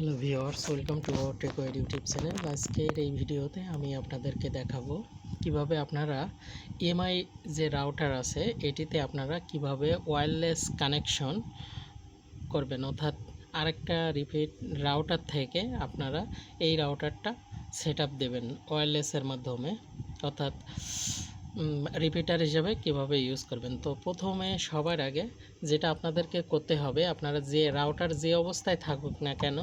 Hello viewers welcome to our Techo YouTube channel. আজকের এই ভিডিওতে আমি আপনাদেরকে দেখাবো কীভাবে আপনারা এমআই যে রাউটার আছে, এটিতে আপনারা কীভাবে ওয়্যারলেস কানেকশন করবেন। অর্থাৎ আরেকটা রিপিট রাউটার থেকে আপনারা এই রাউটারটা সেট আপ দেবেন ওয়্যারলেসের মাধ্যমে। অর্থাৎ রিপিটার হিসাবে কীভাবে ইউজ করবেন? তো প্রথমে সবার আগে যেটা আপনাদেরকে করতে হবে, আপনারা যে রাউটার যে অবস্থায় থাকুক না কেন,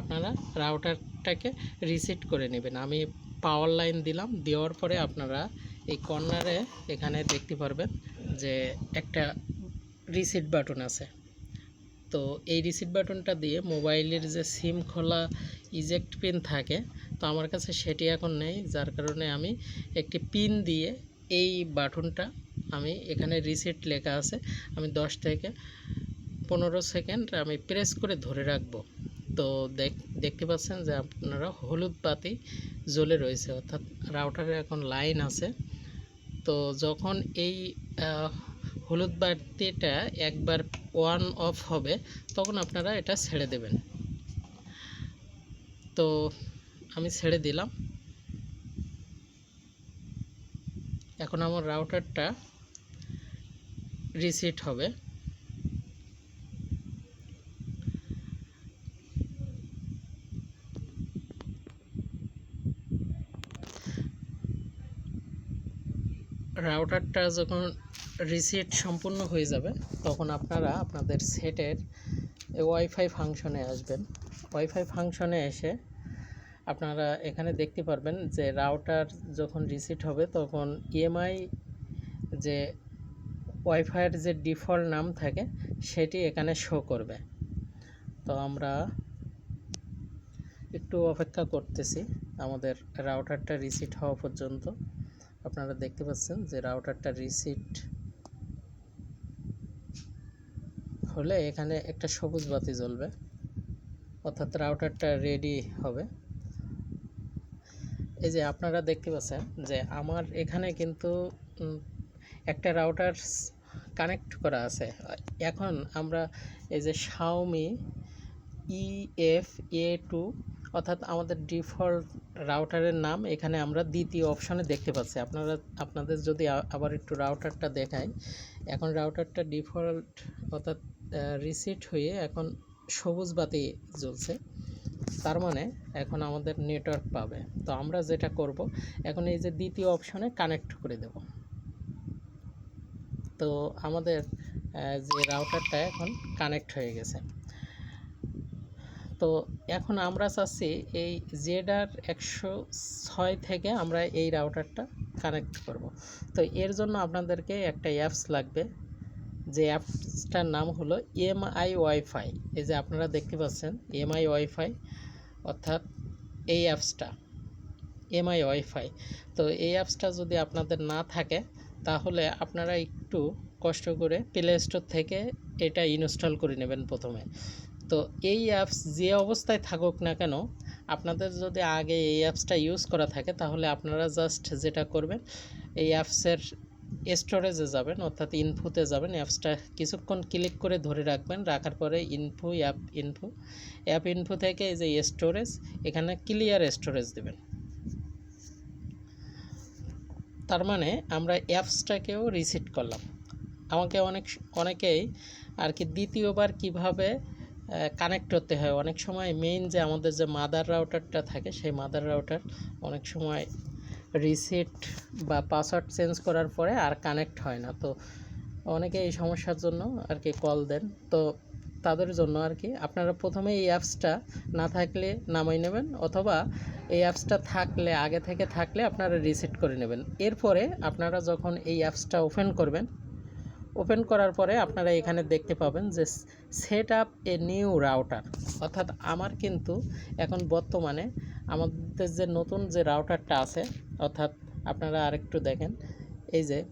আপনারা রাউটারটাকে রিসেট করে নেবেন। আমি পাওয়ার লাইন দিলাম, দেওয়ার পরে আপনারা এই কর্নারে এখানে দেখতে পারবেন যে একটা রিসেট বাটন আছে। তো এই রিসিট বাটনটা দিয়ে মোবাইলের যে সিম খোলা ইজেক্ট পিন থাকে, তো আমার কাছে সেটি এখন নেই, যার কারণে আমি একটি পিন দিয়ে এই বাটনটা আমি এখানে রিসেট লেখা আছে। আমি 10 থেকে পনেরো সেকেন্ড আমি প্রেস করে ধরে রাখব। তো দেখ, দেখতে পাচ্ছেন যে আপনারা হলুদ বাতি জ্বলে রয়েছে, অর্থাৎ রাউটারে এখন লাইন আছে। তো যখন এই হলুদ বাতিটা একবার ওয়ান অফ হবে, তখন আপনারা এটা ছেড়ে দেবেন। তো আমি ছেড়ে দিলাম। এখন আমার রাউটারটা রিসেট হবে। রাউটারটা যখন রিসেট সম্পূর্ণ হয়ে যাবে, তখন আপনারা আপনাদের সেটের ওয়াইফাই ফাংশনে আসবেন। ওয়াইফাই ফাংশনে এসে আপনারা এখানে দেখতে পারবেন যে রাউটার যখন রিসেট হবে তখন ইএমআই যে ওয়াইফাইয়ের যে ডিফল্ট নাম থাকে, সেটি এখানে শো করবে। তো আমরা একটু অপেক্ষা করতেছি, আমাদের রাউটারটা রিসিট হওয়া পর্যন্ত। আপনারা দেখতে পাচ্ছেন যে রাউটারটা রিসিট হলে এখানে একটা সবুজ বাতি জ্বলবে, অর্থাৎ রাউটারটা রেডি হবে। এই যে আপনারা দেখতে পাচ্ছেন যে আমার এখানে কিন্তু একটা রাউটার কানেক্ট করা আছে। এখন আমরা এই যে শাওমি ই এফ এ টু অর্থাৎ আমাদের ডিফল্ট রাউটারের নাম এখানে আমরা দ্বিতীয় অপশানে দেখতে পাচ্ছি। আপনারা, আপনাদের যদি আবার একটু রাউটারটা দেখাই, এখন রাউটারটা ডিফল্ট অর্থাৎ রিসিট হয়ে এখন সবুজ বাতি জ্বলছে। তার মানে এখন আমাদের নেটওয়ার্ক পাবে। তো আমরা যেটা করব, এখন এই যে দ্বিতীয় অপশনে কানেক্ট করে দেব। তো আমাদের যে রাউটারটা এখন কানেক্ট হয়ে গেছে। তো এখন আমরা চাচ্ছি এই জেডার একশো ছয় থেকে আমরা এই রাউটারটা কানেক্ট করব। তো এর জন্য আপনাদেরকে একটা অ্যাপস লাগবে। যে অ্যাপসটার নাম হলো এমআই ওয়াইফাই এই যে আপনারা দেখতে পাচ্ছেন এমআই ওয়াইফাই অর্থাৎ এই অ্যাপসটা এমআই ওয়াইফাই তো এই অ্যাপসটা যদি আপনাদের না থাকে, তাহলে আপনারা একটু কষ্ট করে প্লে স্টোর থেকে এটা ইনস্টল করে নেবেন প্রথমে। তো এই অ্যাপস যে অবস্থায় থাকুক না কেন, আপনাদের যদি আগে এই অ্যাপসটা ইউজ করা থাকে, তাহলে আপনারা জাস্ট যেটা করবেন, এই অ্যাপসের স্টোরেজে যাবেন, অর্থাৎ ইনফুতে যাবেন অ্যাপসটা কিছুক্ষণ ক্লিক করে ধরে রাখবেন, রাখার পরে ইনফু অ্যাপ ইনফু অ্যাপ ইনফু থেকে এই যে স্টোরেজ এখানে ক্লিয়ার স্টোরেজ দেবেন। তার মানে আমরা অ্যাপসটাকেও রিসেট করলাম। আমাকে অনেক, অনেকেই আর কি দ্বিতীয়বার কীভাবে কানেক্ট করতে হয়, অনেক সময় মেইন যে আমাদের যে মাদার রাউটারটা থাকে, সেই মাদার রাউটার অনেক সময় রিসেট বা পাসওয়ার্ড চেঞ্জ করার পরে আর কানেক্ট হয় না। তো অনেকে এই সমস্যার জন্য আর কি কল দেন। তো তাদের জন্য আর কি আপনারা প্রথমে এই অ্যাপসটা না থাকলে নামাই নেবেন অথবা এই অ্যাপসটা থাকলে, আগে থেকে থাকলে আপনারা রিসেট করে নেবেন। এরপরে আপনারা যখন এই অ্যাপসটা ওপেন করবেন ওপেন করার পরে আপনারা এখানে দেখতে পাবেন যে set up a new router অর্থাৎ আমার কিন্তু এখন বর্তমানে আমাদের যে নতুন যে রাউটারটা আছে, অর্থাৎ আপনারা আরেকটু দেখেন, এই যে,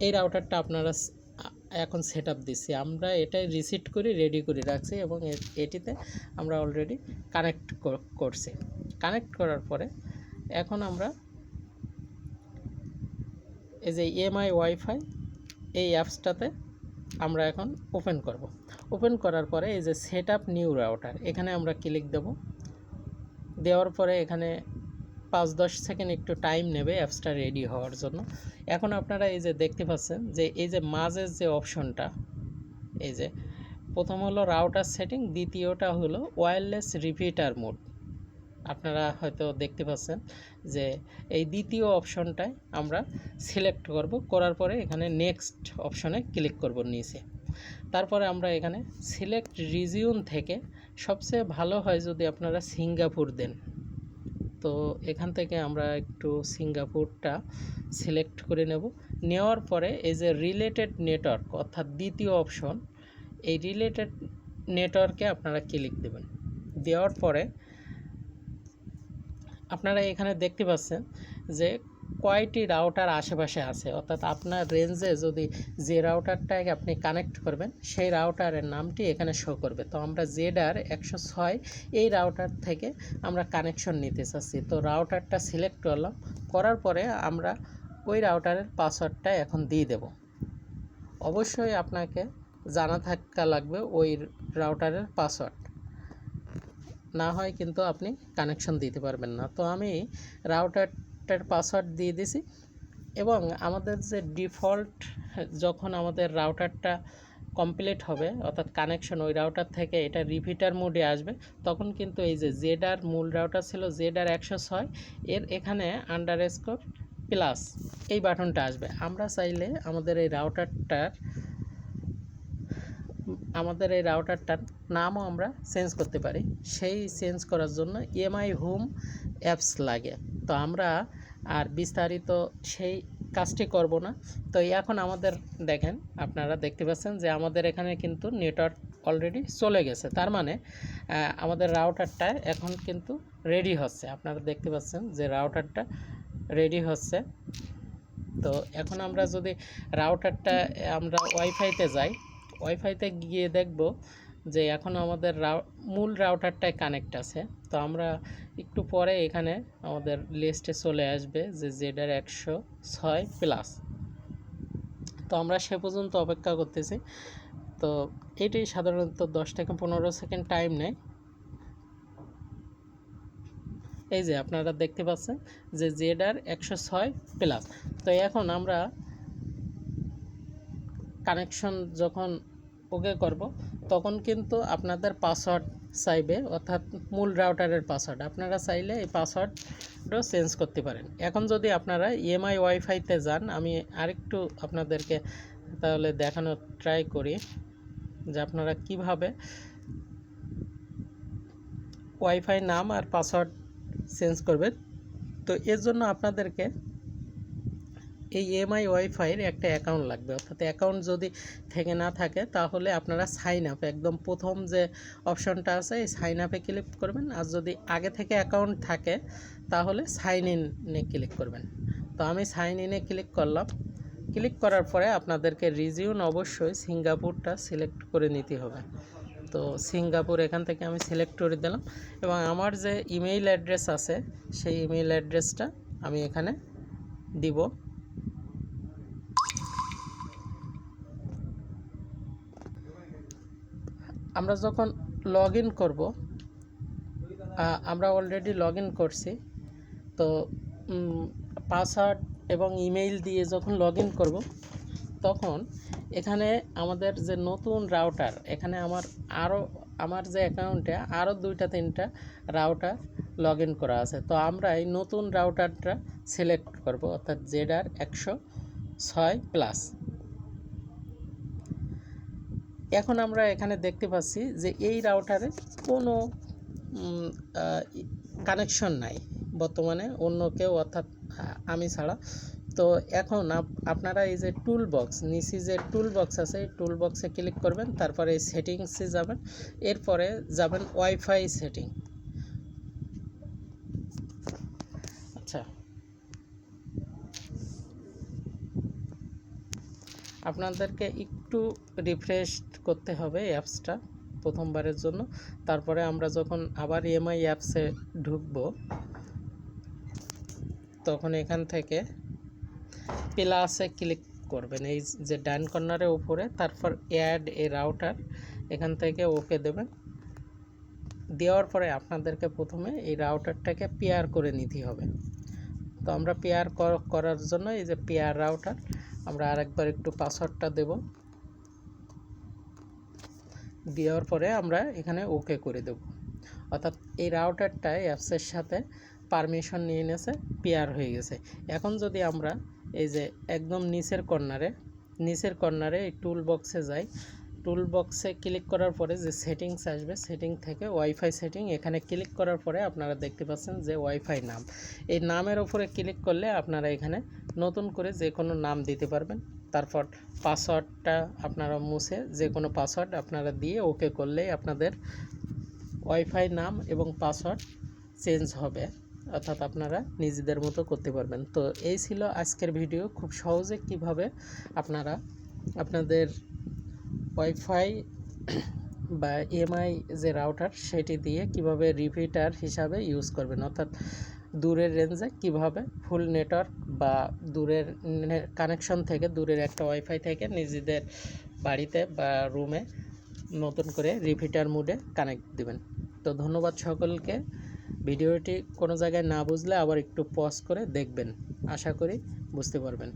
এই রাউটারটা আপনারা এখন সেট আপ দিচ্ছি আমরা এটাই রিসিট করে রেডি করে রাখছি এবং এটিতে আমরা অলরেডি কানেক্ট করছি। কানেক্ট করার পরে এখন আমরা এই যে এমআই ওয়াইফাই এই অ্যাপসটাতে আমরা এখন ওপেন করব। ওপেন করার পরে এই যে সেট আপ নিউ রাউটার এখানে আমরা ক্লিক দেব। দেওয়ার পরে এখানে পাঁচ দশ সেকেন্ড একটু টাইম নেবে অ্যাপসটা রেডি হওয়ার জন্য। এখন আপনারা এই যে দেখতে পাচ্ছেন যে এই যে মাঝের যে অপশনটা এই যে প্রথম হলো রাউটার সেটিং দ্বিতীয়টা হলো ওয়্যারলেস রিপিটার মোড আপনারা হয়তো দেখতে পাচ্ছেন যে এই দ্বিতীয় অপশনটায় আমরা সিলেক্ট করব। করার পরে এখানে নেক্সট অপশনে ক্লিক করব নিচে। তারপরে আমরা এখানে সিলেক্ট রিজিউন থেকে সবচেয়ে ভালো হয় যদি আপনারা সিঙ্গাপুর দেন। তো এখান থেকে আমরা একটু সিঙ্গাপুরটা সিলেক্ট করে নেব। নেওয়ার পরে এই যে রিলেটেড নেটওয়ার্ক অর্থাৎ দ্বিতীয় অপশন এই রিলেটেড নেটওয়ার্কে আপনারা ক্লিক দেবেন। দেওয়ার পরে আপনারা এখানে দেখতে পাচ্ছেন যে কয়টি রাউটার আশেপাশে আছে। অর্থাৎ আপনার রেঞ্জে যদি যে রাউটারটাকে আপনি কানেক্ট করবেন, সেই রাউটারের নামটি এখানে শো করবে। তো আমরা জেডার একশো ছয় এই রাউটার থেকে আমরা কানেকশন নিতে চাচ্ছি। তো রাউটারটা সিলেক্ট করলাম। করার পরে আমরা ওই রাউটারের পাসওয়ার্ডটা এখন দিয়ে দেব। অবশ্যই আপনাকে জানা থাকা লাগবে ওই রাউটারের পাসওয়ার্ড না হয় কিন্তু আপনি কানেকশন দিতে পারবেন না। তো আমি রাউটারটার পাসওয়ার্ড দিয়ে দিছি এবং আমাদের যে ডিফল্ট যখন আমাদের রাউটারটা কমপ্লিট হবে, অর্থাৎ কানেকশন ওই রাউটার থেকে এটা রিপিটার মোডে আসবে, তখন কিন্তু এই যে জেডার মূল রাউটার ছিল জেডার একশো ছয় এর এখানে আন্ডার স্কোর প্লাস এই বাটনটা আসবে। আমরা চাইলে আমাদের এই রাউটারটার আমাদের এই রাউটারটার নামও আমরা চেঞ্জ করতে পারি। সেই চেঞ্জ করার জন্য ইএমআই হোম অ্যাপস লাগে। তো আমরা আর বিস্তারিত সেই কাজটি করব না। তো এখন আমাদের দেখেন, আপনারা দেখতে পাচ্ছেন যে আমাদের এখানে কিন্তু নেটওয়ার্ক অলরেডি চলে গেছে। তার মানে আমাদের রাউটারটা এখন কিন্তু রেডি হচ্ছে। আপনারা দেখতে পাচ্ছেন যে রাউটারটা রেডি হচ্ছে। তো এখন আমরা যদি রাউটারটা আমরা ওয়াইফাইতে যাই ওয়াইফাইতে গিয়ে দেখব যে এখন আমাদের মূল রাউটারটায় কানেক্ট আছে। তো আমরা একটু পরে এখানে আমাদের লিস্টে চলে আসবে যে জেডার একশো ছয় প্লাস তো আমরা সে পর্যন্ত অপেক্ষা করতেছি। তো এটাই সাধারণত দশ থেকে পনেরো সেকেন্ড টাইম নেয়। এই যে আপনারা দেখতে পাচ্ছেন যে জেডার একশো ছয় প্লাস তো এখন আমরা কানেকশন যখন ওকে করব তখন কিন্তু আপনাদের পাসওয়ার্ড চাইবে, অর্থাৎ মূল রাউটারের পাসওয়ার্ড আপনারা চাইলে এই পাসওয়ার্ডও চেঞ্জ করতে পারেন। এখন যদি আপনারা ইএমআই ওয়াইফাইতে যান, আমি আরেকটু আপনাদেরকে তাহলে দেখানোর ট্রাই করি যে আপনারা কীভাবে ওয়াইফাই নাম আর পাসওয়ার্ড চেঞ্জ করবেন। তো এর জন্য আপনাদেরকে এই এমআই ওয়াইফাইয়ের একটা অ্যাকাউন্ট লাগবে। অর্থাৎ অ্যাকাউন্ট যদি থেকে না থাকে, তাহলে আপনারা সাইন আপ একদম প্রথম যে অপশনটা আছে, এই সাইন আপে ক্লিক করবেন। আর যদি আগে থেকে অ্যাকাউন্ট থাকে, তাহলে সাইন ইনে ক্লিক করবেন। তো আমি সাইন ইনে ক্লিক করলাম। ক্লিক করার পরে আপনাদেরকে রিজিউন অবশ্যই সিঙ্গাপুরটা সিলেক্ট করে নিতে হবে। তো সিঙ্গাপুর এখান থেকে আমি সিলেক্ট করে দিলাম। এবং আমার যে ইমেইল অ্যাড্রেস আছে, সেই ইমেইল অ্যাড্রেসটা আমি এখানে দিব। আমরা যখন লগ ইন করব আমরা অলরেডি লগ ইন করছি। তো পাসওয়ার্ড এবং ইমেইল দিয়ে যখন লগ ইন করব, তখন এখানে আমাদের যে নতুন রাউটার এখানে আমার আরও আমার যে অ্যাকাউন্টে আরও দুইটা, তিনটা রাউটার লগ ইন করা আছে। তো আমরা এই নতুন রাউটারটা সিলেক্ট করব, অর্থাৎ জেডার একশো ছয় প্লাস এখন আমরা এখানে দেখতে পাচ্ছি যে এই রাউটারে কোনো কানেকশন নাই বর্তমানে, অন্য কেউ অর্থাৎ আমি ছাড়া। তো এখন আপ- আপনারা এই যে টুল বক্স নিচে যে টুল বক্স আছে, এই টুল বক্সে ক্লিক করবেন, তারপরে এই সেটিংসে যাবেন, এরপরে যাবেন ওয়াইফাই সেটিং আপনাদেরকে একটু রিফ্রেশ করতে হবে অ্যাপসটা প্রথমবারের জন্য। তারপরে আমরা যখন আবার ইএমআই অ্যাপসে ঢুকব, তখন এখান থেকে প্লাসে ক্লিক করবেন। এই যে ডান কর্নারের উপরে, তারপর অ্যাড এ রাউটার এখান থেকে ওকে দেবেন। দেওয়ার পরে আপনাদেরকে প্রথমে এই রাউটারটাকে পেয়ার করে নিতে হবে। তো আমরা পেয়ার করার জন্য এই যে পেয়ার রাউটার আমরা আরেকবার একটু পাসওয়ার্ডটা দেব। দেওয়ার পরে আমরা এখানে ওকে করে দেব। অর্থাৎ এই রাউটারটা অ্যাপসের সাথে পারমিশন নিয়ে নিয়েছে পেয়ার হয়ে গেছে। এখন যদি আমরা এই যে একদম নিচের কর্নারে নিচের কর্নারে এই টুল বক্সে যাই টুল বক্সে ক্লিক করার পরে যে সেটিংস আসবে সেটিং থেকে ওয়াইফাই সেটিং এখানে ক্লিক করার পরে আপনারা দেখতে পাচ্ছেন যে ওয়াইফাই নাম। এই নামের উপরে ক্লিক করলে আপনারা এখানে নতুন করে যে কোনো নাম দিতে পারবেন। তারপর পাসওয়ার্ডটা আপনারা মুছে যে কোনো পাসওয়ার্ড আপনারা দিয়ে ওকে করলেই আপনাদের ওয়াইফাই নাম এবং পাসওয়ার্ড চেঞ্জ হবে। অর্থাৎ আপনারা নিজেদের মতো করতে পারবেন। তো এই ছিল আজকের ভিডিও খুব সহজে কীভাবে আপনারা আপনাদের ওয়াইফাই বা এমআই যে রাউটার সেটি দিয়ে কীভাবে রিপিটার হিসাবে ইউজ করবেন? অর্থাৎ দূরের রেঞ্জে কীভাবে ফুল নেটওয়ার্ক বা দূরের কানেকশন থেকে দূরের একটা ওয়াইফাই থেকে নিজেদের বাড়িতে বা রুমে নতুন করে রিপিটার মুডে কানেক্ট দিবেন। তো ধন্যবাদ সকলকে। ভিডিওটি কোনো জায়গায় না বুঝলে আবার একটু পজ করে দেখবেন। আশা করি বুঝতে পারবেন।